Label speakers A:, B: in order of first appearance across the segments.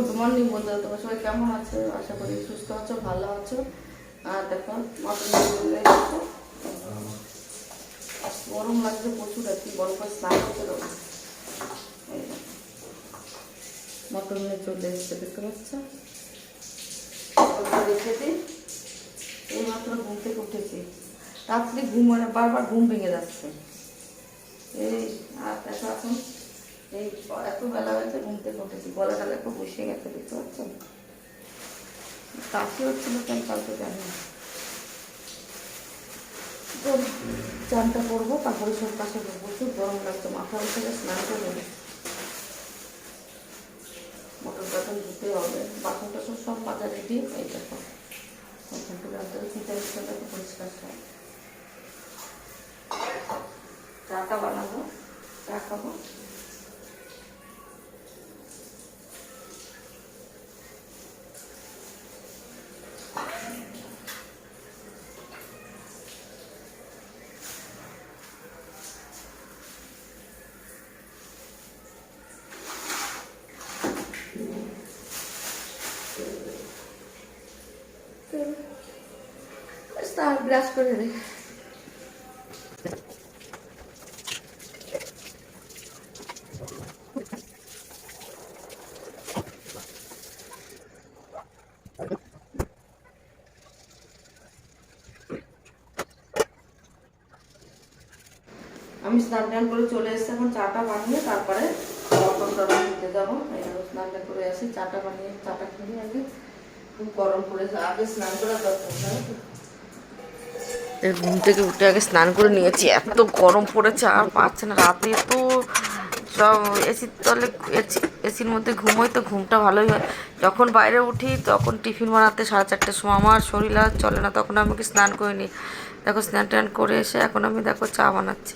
A: Good morning বন্ধুরা, তোমরা সবাই কেমন আছো? আশা করি সুস্থ আছো, ভালো আছো। আর দেখো, মটন গরম লাগছে প্রচুর, আর কি করে স্নান করতে মটন চলে এসছে, দেখতে পাচ্ছ? রেখে দিই। এই মাত্র ঘুম থেকে উঠেছি। রাত্রি ঘুম হয় না বারবার ঘুম ভেঙে যাচ্ছে। এই, আর দেখো এখন এই এত বেলা হয়েছে, ঘুম থেকে উঠেছি। গলা টালা একটু বসে গেছে, দেখতে পাচ্ছেন? কাশি হচ্ছিল কেন কালকে জানি তো চানটা করব তারপরে সব কাছে প্রচুর গরম লাগছে, মাথা থেকে স্নান করে নেবে মটন টটন ধুতে হবে। বাসন টাসন সব মাজা রেডি, এই দেখো। পরিষ্কার সব চাটা বানাবো, চা খাব স্নান ব্রাশ করে রে আমি স্নান টান করে চলে এসেছি, এখন চাটা বানিয়ে তারপরে মটন টটন দিতে যাব। স্নান টান করে আসি, চাটা বানিয়ে, চাটা খেয়ে আগে গরম পড়েছে, আগে স্নান করার দরকার। ঘুম থেকে উঠে আগে স্নান করে নিয়েছি, এত গরম পড়েছে, আর পাচ্ছে না। রাতে তো সব এসির তলে এসির মধ্যে ঘুমোই তো ঘুমটা ভালোই হয়। যখন বাইরে উঠি তখন টিফিন বানাতে সাড়ে চারটের সময়। আমার শরীর আর চলে না, তখন আমি কি স্নান করে নিই। দেখো স্নান টান করে এসে এখন আমি দেখো চা বানাচ্ছি।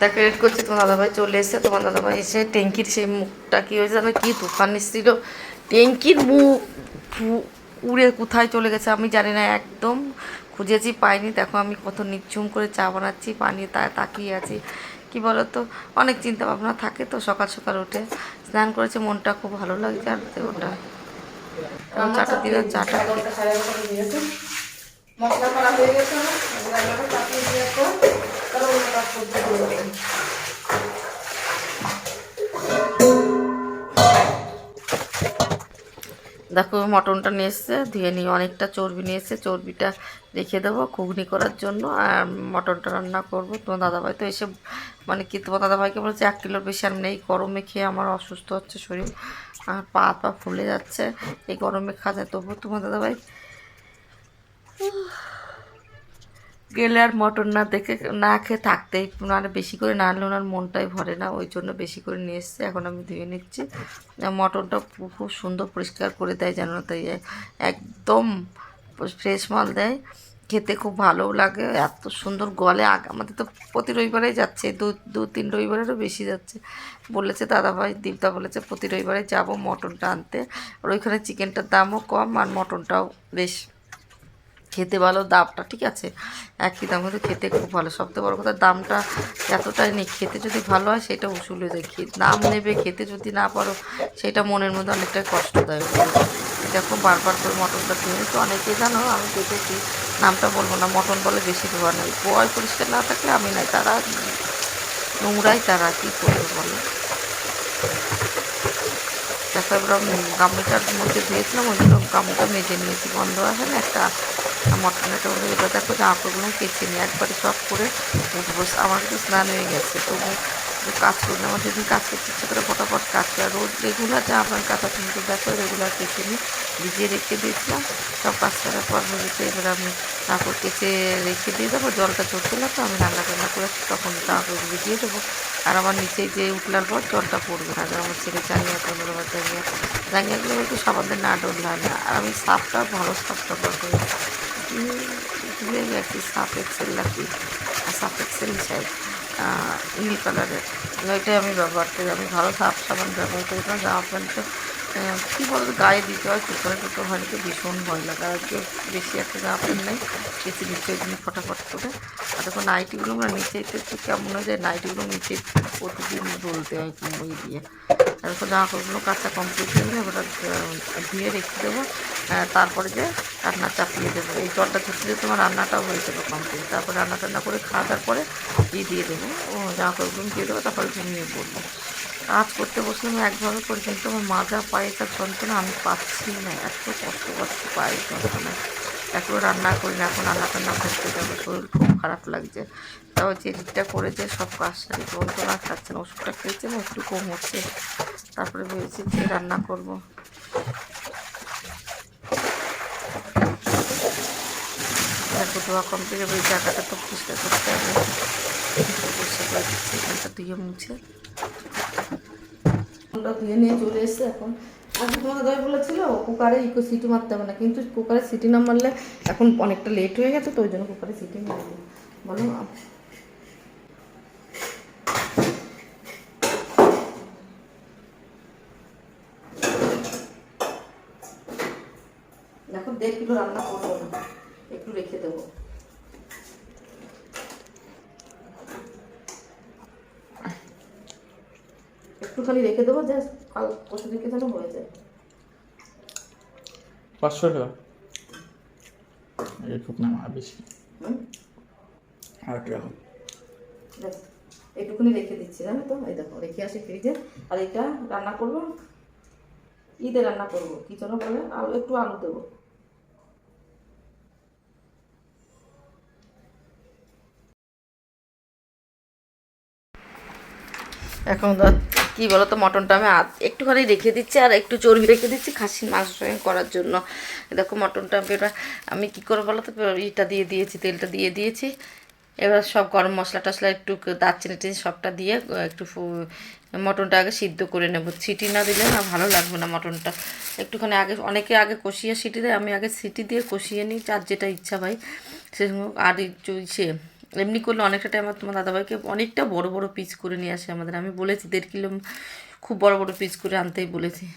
A: দেখো রেড করছি, তোমার দাদাভাই চলে এসে তোমার দাদাভাই এসে ট্যাঙ্কির সেই মুখটা কী হয়েছে, জানো কি তুফান এসেছিল? ট্যাঙ্কির মুখ উড়ে কোথায় চলে গেছে আমি জানি না একদম খুঁজেছি পাইনি। দেখো আমি কত নিচ্ছুম করে চা বানাচ্ছি পানি তা তাকিয়ে আছি। কি বলো তো অনেক চিন্তা ভাবনা থাকে তো সকাল সকাল উঠে। স্নান করেছে মনটা খুব ভালো লাগছে আর ওটা। চাটা দিলে চাটা মশলা করা হয়ে গেছে দেখো, মটনটা নিয়ে এসছে, ধুয়ে নিয়ে অনেকটা চর্বি নিয়ে এসছে, চর্বিটা রেখে দেবো ঘুগনি করার জন্য। আর মটনটা রান্না করব। তোমার দাদাভাই তো এসে মানে কি, তোমার দাদাভাইকে বলেছে, এক কিলোর বেশি আর নেই, গরমে খেয়ে আমার অসুস্থ হচ্ছে শরীর। আর পা পা ফুলে যাচ্ছে, এই গরমে খাওয়া যায় তবুও তোমার দাদাভাই। গেলে আর মটন না দেখে, না খেয়ে থাকতেই মানে বেশি করে না আনলে ওনার মনটাই ভরে না, ওই জন্য বেশি করে নিয়ে এসছে, এখন আমি ধুয়ে নিচ্ছি। আর মটনটা খুব সুন্দর পরিষ্কার করে দেয় যেন তাই একদম ফ্রেশ মাল দেয়, খেতে খুব ভালোও লাগে, এত সুন্দর গলে আমাদের তো প্রতি রবিবারেই যাচ্ছে, দু দু, তিন রবিবারেরও বেশি যাচ্ছে। বলেছে দাদাভাই দীপদা বলেছে প্রতি রবিবারে যাব মটনটা আনতে, আর ওইখানে চিকেনটার দামও কম আর মটনটাও বেশ খেতে ভালো দামটা, ঠিক আছে? একই দাম, কিন্তু খেতে খুব ভালো। সবথেকে বড় কথা, দামটা এতটাই নেই। খেতে যদি ভালো হয়, সেটা উসুল হয়ে যায়। দাম নেবে, খেতে যদি না পারো, সেটা মনের মধ্যে অনেকটাই কষ্টদায়ক। দেখো বারবার করে মটনটা ধুয়ে তো অনেকেই জানো, আমি দেখেছি, নামটা বলব না, মটন বলে বেশি ধোয়া নেই। পোয়ায় পরিষ্কার না থাকলে আমি নাই, তারা নোংরাই তারা, কী করবে বলো? দেখো এবার আমি গামলাটার মধ্যে ধুয়েছিলাম ওই জন্য গামলাটা মেজে নিয়েছি বন্ধ আছে না একটা মটনেটা ওদের এবার দেখো জামা কাপড়গুলো কেচে নিয়ে একবারে সব করে উঠবো আমার কিন্তু স্নান হয়ে গেছে তবু একটু কাজ করি না আমার যেদিন কাজ করতে ইচ্ছে করে ফটাফট কাজ করে আর রোজ রেগুলার জামা প্যান্ট কাঁথা কিন্তু দেখো রেগুলার কেটে নিয়ে ভিজিয়ে রেখে দিয়েছিলাম। সব কাজ করার পর ভেবেছে এবার আমি তারপর কেচে রেখে দিয়ে দেবো, জলটা চড়তে লাগতো আমি রান্না টান্না করে তখন তারপর ভিজিয়ে দেবো। আর আমার নিচে যে উঠলার পর জলটা পড়বে না। আর আমার ছেলে জানিয়া পনেরো বার জানিয়া জানিয়াগুলো একটু সাবানের না ডোল হয় না। আর আমি সাপটা ভালো সাপটা করি। ভুলে গেছি, সাপ এক্সেল নাকি সাপ এক্সেল চাই নীল কালারের। এটাই আমি ব্যবহার করি। আমি ভালো সাফ সাবান ব্যবহার করি। কারণ জামা প্যান্ট কী বলতো গায়ে দিতে হয় কুকারে হয় তো ভীষণ ভয় লাগে। আর কেউ বেশি একটা জামা প্যান্ট নেই, বেশি নিচে জন্য ফটাফট করে। আর তখন নাইটিগুলো আমরা নিচে একটু কেমন হয়ে যায় নাইটিগুলো নিচে প্রতিদিন বলতে হয় ওই দিয়ে। তারপর জামা কাপড়গুলো কাজটা কমপ্লিট হয়ে গেলে ওটা ধুয়ে রেখে দেবো। তারপরে যে রান্না চাপিয়ে দেবো। এই জলটা ছুটলে তোমার রান্নাটাও হয়ে যাবে কমপ্লিট তারপর রান্না টান্না করে খাওয়া দাওয়ার পরে দিয়ে দিয়ে দেবো। ও জামা কাপড়গুলো দিয়ে দেবো, তারপরে ঘুমিয়ে পড়ব কাজ করতে বসলে আমি একভাবে করি কিন্তু আমার মাজা পায়ে তার যন্ত্রণা আমি পাচ্ছি না। এত কষ্ট কষ্ট পায়ে যন্ত্রণা। এখন রান্না করি না, এখন রান্না টান্না করতে যাব, শরীর খুব খারাপ লাগছে। তাও যে দিকটা করে যে সব কাজ যন্ত্রণা খাচ্ছে না, ওষুধটা খেয়েছে না একটু কম হচ্ছে। তারপরে ভেবেছি যে রান্না করব। কমপ্লিট হবে এই জায়গাটা তো পরিষ্কার করতে হবে। পরিষ্কার করে দিচ্ছি এখানটা মুছে। ওটা ধুয়ে নিয়ে চলে এসছে এখন। আজকে তোমার দাদাই বলেছিল কুকারে ইকো সিটি মারতে হবে না, কিন্তু কুকারে সিটি না মারলে এখন অনেকটা লেট হয়ে গেছে তো, ওই জন্য কুকারে সিটি মারবো বলো দেখো দেড় কিলো রান্না করব না, একটু রেখে দেবো। একটুখানি রেখে দেবো যে কাল পরশু দিকে যেন হয়ে যায়।
B: পাঁচশো টাকা? খুব নাম বেশি।
A: হুম?
B: আর একটু রাখো
A: দেখ, এইটুকুনি রেখে দিচ্ছি জানো তো? এই দেখো রেখে আসি ফ্রিজে আর এটা রান্না করব? ঈদে রান্না করব কি জন্য বলে? আর একটু আলু দেবো। এখন কী বলো তো মটনটা আমি একটুখানি রেখে দিচ্ছি আর একটু চর্বি রেখে দিচ্ছি খাসির মাংস করার জন্য। দেখো, মটনটা আমি এবার, আমি কী করে বলো তো ইটা দিয়ে দিয়েছি, তেলটা দিয়ে দিয়েছি। এবার সব গরম মশলা টশলা একটু দারচিনি টিনি সবটা দিয়ে একটু মটনটা আগে সিদ্ধ করে নেব। সিটি না দিলে না ভালো লাগবে না মটনটা। একটুখানি আগে, অনেকে আগে কষিয়ে সিটি দেয়, আমি আগে সিটি দিয়ে কষিয়ে নিই, যার যেটা ইচ্ছা ভাই। সে আর ইসে এমনি করলে অনেকটা টাইম তোমার দাদাভাইকে অনেকটা বড় বড় পিস করে নিয়ে আসে আমাদের। আমি বলেছি, দেড় কিলো, খুব বড় বড় পিস করে আনতেই বলেছি।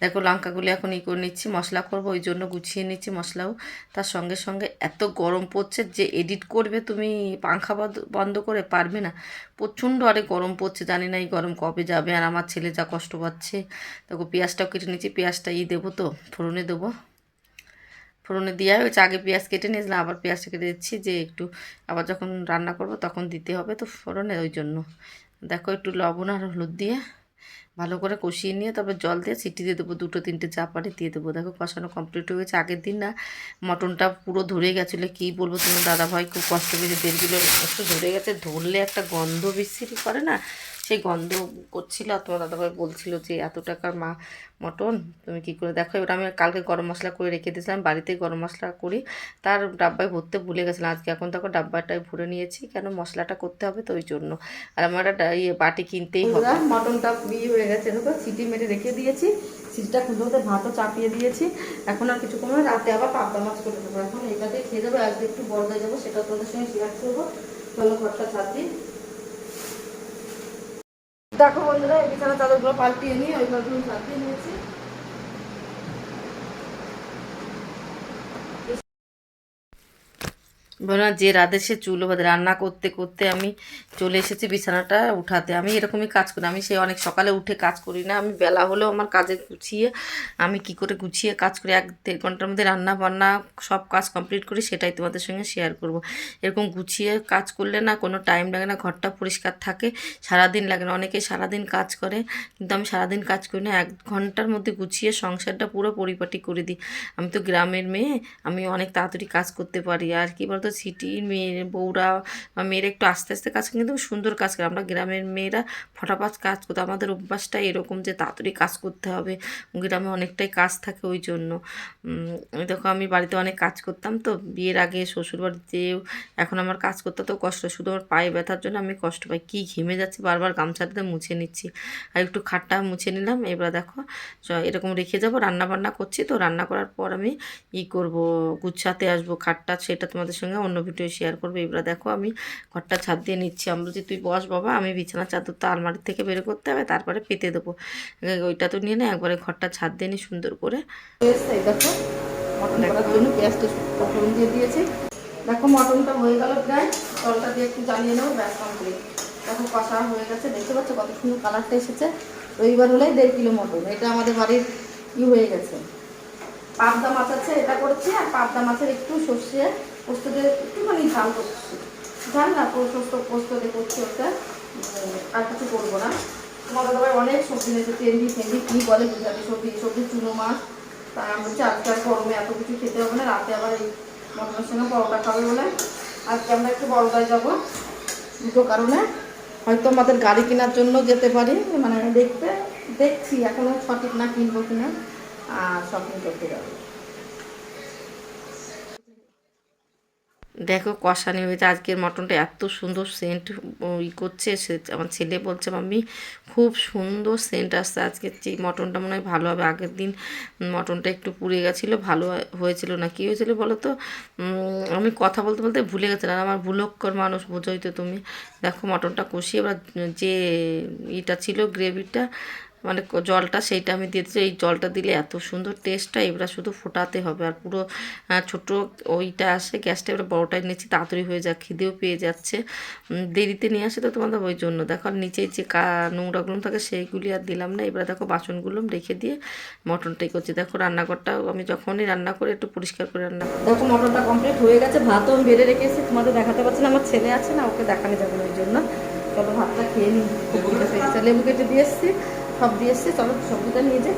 A: দেখো, লঙ্কাগুলো এখন ই করে নিচ্ছি, মশলা করব, ওই জন্য গুছিয়ে নিচ্ছি মশলাও। তার সঙ্গে সঙ্গে এত গরম পড়ছে যে এডিট করবে তুমি পাংখা বন্ধ- করে পারবে না। প্রচণ্ড আরে গরম পড়ছে, জানি না এই গরম কবে যাবে। আর আমার ছেলে যা কষ্ট পাচ্ছে, দেখো পেঁয়াজটাও কেটে নিচ্ছি, পেঁয়াজটা ই দেবো তো, ফোড়নে দেবো। ফোড়নে দিয়ে হয়েছে আগে পেঁয়াজ কেটে নিয়েছিলাম, আবার পেঁয়াজটা কেটে দিচ্ছি, যে একটু আবার যখন রান্না করব তখন দিতে হবে তো ফোড়নে ওই জন্য। দেখো একটু লবণ আর হলুদ দিয়ে ভালো করে কষিয়ে নিয়ে তারপর জল দিয়ে সিটি দিয়ে দেবো, দুটো তিনটে চা পাড়ে দিয়ে দেবো। দেখো কষানো কমপ্লিট হয়ে গেছে। আগের দিন না মটনটা পুরো ধরে গেছিল, কী বলব তোমার দাদা ভাই খুব কষ্ট পেয়েছে, দেড় কিলো একটু ধরে গেছে, ধরলে একটা গন্ধ বিস্তারি করে না সেই গন্ধ করছিল আর তোমার দাদাভাই বলছিল যে, এত টাকার মা মটন, তুমি কী করে দেখো? এবার আমি কালকে গরম মশলা করে রেখে দিয়েছিলাম, বাড়িতে গরম মশলা করি। তার ডাব্বায় ভরতে ভুলে গেছিলাম, আজকে এখন দেখো ডাব্বাটায় ভরে নিয়েছি, কেন মশলাটা করতে হবে তো ওই জন্য। আর আমার একটা ইয়ে বাটি কিনতেই হবে। মটনটা ইয়ে হয়ে গেছে, দেখো সিটি মেরে রেখে দিয়েছি, সিটিটা খুলতে ভাতও চাপিয়ে দিয়েছি। এখন আর কিছু কমে রাতে আবার পাবদা মাছ করে দেবো। এখন এটাতে খেয়ে যাব, একদিন একটু বড় হয়ে যাব, সেটা তোমাদের সঙ্গে শেয়ার করব। চলো ঘরটা ছাড়ছি দেখো বন্ধুরা এই বিছানা চাদরগুলো পাল্টিয়ে নিয়ে ওই ঘরগুলো পাল্টিয়ে নিয়েছি। বলো যে সে চুলো বাদে রান্না করতে করতে আমি চলে এসেছি বিছানাটা উঠাতে। আমি এরকমই কাজ করি। আমি সেই অনেক সকালে উঠে কাজ করি না। আমি বেলা হলেও আমার কাজে গুছিয়ে, আমি কি করে গুছিয়ে কাজ করি? এক দেড় ঘণ্টার মধ্যে রান্না বান্না সব কাজ কমপ্লিট করি, সেটাই তোমাদের সঙ্গে শেয়ার করব। এরকম গুছিয়ে কাজ করলে না কোনো টাইম লাগে না, ঘরটা পরিষ্কার থাকে। সারাদিন লাগে না। অনেকে সারাদিন কাজ করে, কিন্তু আমি সারাদিন কাজ করি না। এক ঘণ্টার মধ্যে গুছিয়ে সংসারটা পুরো পরিপাটি করে দিই। আমি তো গ্রামের মেয়ে, আমি অনেক তাড়াতাড়ি কাজ করতে পারি। আর কি বলতো সিটির মেয়ের বউরা মেয়েরা একটু আস্তে আস্তে কাজ কিন্তু সুন্দর কাজ করে। আমরা গ্রামের মেয়েরা ফটাফট কাজ করতে, আমাদের অভ্যাসটা এরকম যে তাড়াতাড়ি কাজ করতে হবে। গ্রামে অনেকটাই কাজ থাকে ওই জন্য। দেখো আমি বাড়িতে অনেক কাজ করতাম তো, বিয়ের আগে শ্বশুর বাড়িতেও এখন আমার কাজ করতে তো কষ্ট, শুধু আমার পায়ে ব্যথার জন্য আমি কষ্ট পাই। কী ঘেমে যাচ্ছে, বারবার গামছাটাতে মুছে নিচ্ছি। আর একটু খাটটা মুছে নিলাম, এবার দেখো এরকম রেখে যাব রান্না বান্না করছি। তো রান্না করার পর আমি ই করব, গুছাতে আসব খাটটা, সেটা তোমাদের সঙ্গে অন্য ভিডিও শেয়ার করব। এবার দেখো আমি ঘরটা ছাদ দিয়ে নিচ্ছি। আমি বলছি, তুই বস বাবা, আমি বিছানা চাদর তো আলমারির থেকে বের করতে হবে, তারপরে পেতে দেবো। ওইটা তো নিয়ে না, একবারে ঘরটা ছাদ দিয়ে নি সুন্দর করে। দেখো, মটন জন্য দিয়ে দিয়েছি। দেখো, মটনটা হয়ে গেল প্রায়। জলটা দিয়ে একটু জ্বালিয়ে নেব, ব্যাস কমপ্লিট দেখো, কষা হয়ে গেছে, দেখতে পাচ্ছ কত সুন্দর কালারটা এসেছে। রবিবার হলেই দেড় কিলো মটন। এটা আমাদের বাড়ির ই হয়ে গেছে। পাবদা মাছ আছে, এটা করেছি, আর পাবদা মাছের একটু সর্ষে পোস্ত একটুখানি ঝাল করছি। ঝাল না পোস্ত পোস্ত দিয়ে করছি ওটা আর কিছু করব না। তোমাদের সবাই অনেক সবজি নিয়েছে তেন্ডি, ফেন্ডি, কী বলে বুঝাবি সবজি সবজি চুনো মাছ তাই আমি বলছি আজকে আর গরমে এত কিছু খেতে হবে না, রাতে আবার এই মটনের সঙ্গে পরোটা খাবে বলে। আজকে আমরা একটু বড়দায় যাব, দুটো কারণে। হয়তো আমাদের গাড়ি কেনার জন্য যেতে পারি মানে দেখতে, দেখছি এখনও সঠিক না কিনবো কিনা। শপিং করতে যাব দেখো কষানি হয়েছে আজকের মটনটা এত সুন্দর সেন্ট ই করছে। সে আমার ছেলে বলছে, মাম্মি, খুব সুন্দর সেন্ট আসছে আজকে। যে মটনটা মনে হয় ভালো হবে। আগের দিন মটনটা একটু পুড়ে গেছিল, ভালো হয়েছিল না। কী হয়েছিল বলো তো আমি কথা বলতে বলতে ভুলে গেছিলাম আমার ভুলক্কর মানুষ, বোঝোই তো তুমি। দেখো মটনটা কষিয়ে, এবার যে ইটা ছিল গ্রেভিটা মানে ক- জলটা সেইটা আমি দিয়ে দিচ্ছি এই জলটা দিলে এত সুন্দর টেস্টটা এবার শুধু ফোটাতে হবে। আর পুরো ছোট ওইটা আসে গ্যাসটা এবার বড়টাই নিচ্ছি তাড়াতাড়ি হয়ে যাক খিদেও পেয়ে যাচ্ছে। দেরিতে নিয়ে আসে তো তোমাদের ওই জন্য। দেখো আর নিচে যে কা নোংরাগুলো থাকে সেইগুলি আর দিলাম না। এবার দেখো বাসনগুলো রেখে দিয়ে মটনটাই করছি দেখো রান্নাঘরটা আমি যখনই রান্না করে একটু পরিষ্কার করে রান্না করি। দেখো মটনটা কমপ্লিট হয়ে গেছে। ভাতও আমি বেড়ে রেখেছি। তোমাদের দেখাতে পারছি না আমার ছেলে আছে না ওকে দেখানো যাবে না ওই জন্য। চলো ভাতটা খেয়ে নিই। লেবু কেটে দিয়ে এসছি। সব দিয়ে এসছে চলো সবজিটা নিয়ে যাই